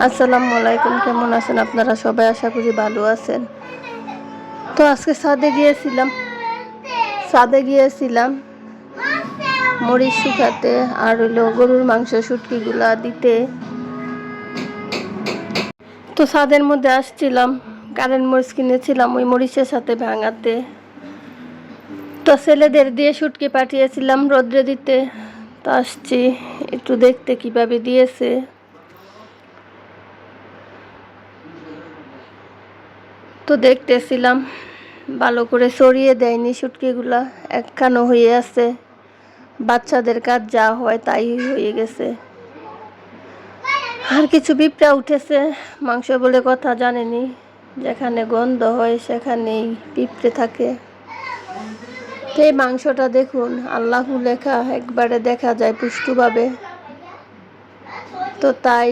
আসসালামু আলাইকুম, কেমন আছেন আপনারা? সবাই আশা করি ভালো আছেন। তো আজকে ছাদে গিয়েছিলাম। ছাদে গিয়েছিলাম মরিচ শুকাতে আর হইল গরুর মাংস শুটকিগুলা দিতে। তো ছাদের মধ্যে আসছিলাম, কারেন্ট মরিচ কিনেছিলাম ওই মরিচের সাথে ভাঙাতে। তো ছেলেদের দিয়ে শুটকি পাঠিয়েছিলাম রোদ্রে দিতে। তো আসছি, একটু দেখতে কীভাবে দিয়েছে। তো দেখতেছিলাম, ভালো করে সরিয়ে দেয়নি শুটকিগুলা একখানো হয়ে আছে। বাচ্চাদের কাজ যা হয় তাই হয়ে গেছে। আর কিছু পিঁপড়া উঠেছে, মাংস বলে কথা জানেনি। যেখানে গন্ধ হয় সেখানেই পিঁপড়ে থাকে। তো এই মাংসটা দেখুন, আল্লাহ লেখা, একবারে দেখা যায় পুষ্টুভাবে। তো তাই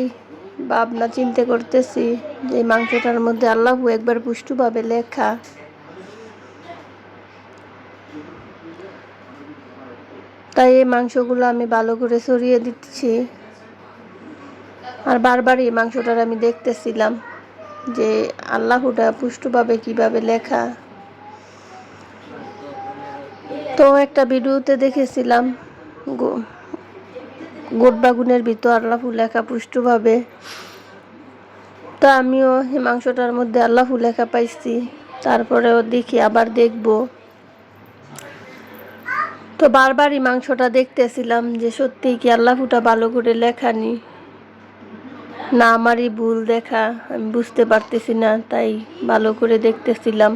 ভাবনা চিন্তা করতেছি যে মাংসটার মধ্যে আল্লাহু একবার পুষ্টুভাবে লেখা। তাই এই মাংসগুলো আমি ভালো করে সরিয়ে দিচ্ছি। আর বারবার এই মাংসটার আমি দেখতেছিলাম যে আল্লাহুটা পুষ্টভাবে কীভাবে লেখা। তো একটা ভিডিওতে দেখেছিলাম গোট বাগুনের ভিতর আল্লাহু লেখা পুষ্টভাবে। তো আমিও এই মাংসটার মধ্যে আল্লাহু লেখা পাইছি। তারপরেও দেখি, আবার দেখব। তো বারবারই মাংসটা দেখতেছিলাম যে সত্যিই কি আল্লাহুটা ভালো করে লেখানি। না, আমারই ভুল দেখা, আমি বুঝতে পারতেছি না, তাই ভালো করে দেখতেছিলাম।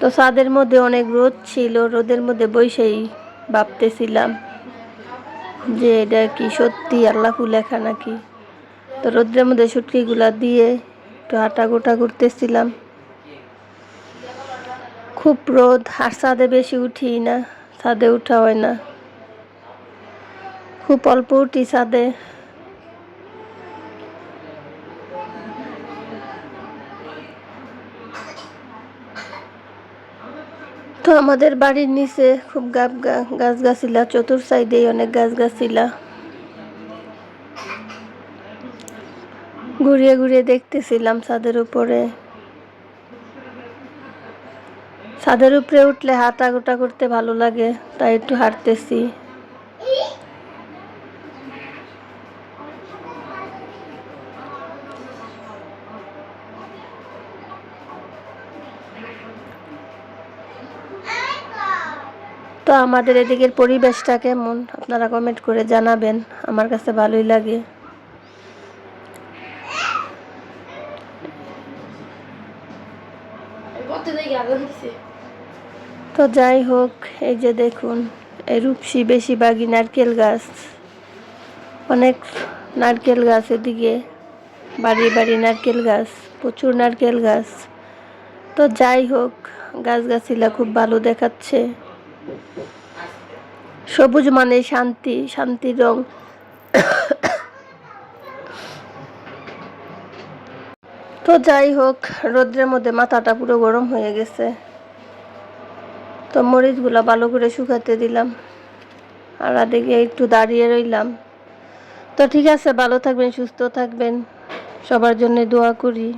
তো ছাদের মধ্যে অনেক রোদ ছিল, রোদের মধ্যে বসেই ভাবতেছিলাম যে এটা কি সত্যি আল্লাহু লেখা নাকি? তো রোদ্রের মধ্যে সুটকিগুলা দিয়ে একটু হাঁটা গোটা করতেছিলাম। খুব রোদ, আর ছাদে বেশি উঠি না, ছাদে উঠা হয় না। খুব অল্প উঠি ছাদে। তো আমাদের বাড়ির নিচে খুব গাব গাছ গাছিলা চতুর সাইডেই অনেক গাছ গাছিলা ঘুরিয়ে ঘুরিয়ে দেখতেছিলাম ছাদের উপরে। ছাদের উপরে উঠলে হাঁটা গোটা করতে ভালো লাগে, তাই একটু হাঁটতেছি। তো আমাদের এদিকের পরিবেশটা কেমন? আপনারা কমেন্ট করে জানাবেন। আমার কাছে ভালোই লাগে। তো যাই হোক, এই যে দেখুন, এই রূপসী বেশিরভাগই নারকেল গাছ। অনেক নারকেল গাছ এদিকে, বাড়ি বাড়ি নারকেল গাছ, প্রচুর নারকেল গাছ। তো যাই হোক, গাছগাছিলা খুব ভালো দেখাচ্ছে। সবুজ মানে শান্তি, শান্তির রং। তো যাই হোক, রোদ্রের মধ্যে মাথাটা পুরো গরম হয়ে গেছে। তো মরিচগুলো ভালো করে শুকাতে দিলাম। আর আদিকে একটু দাঁড়িয়ে রইলাম। তো ঠিক আছে, ভালো থাকবেন, সুস্থ থাকবেন। সবার জন্য দোয়া করি।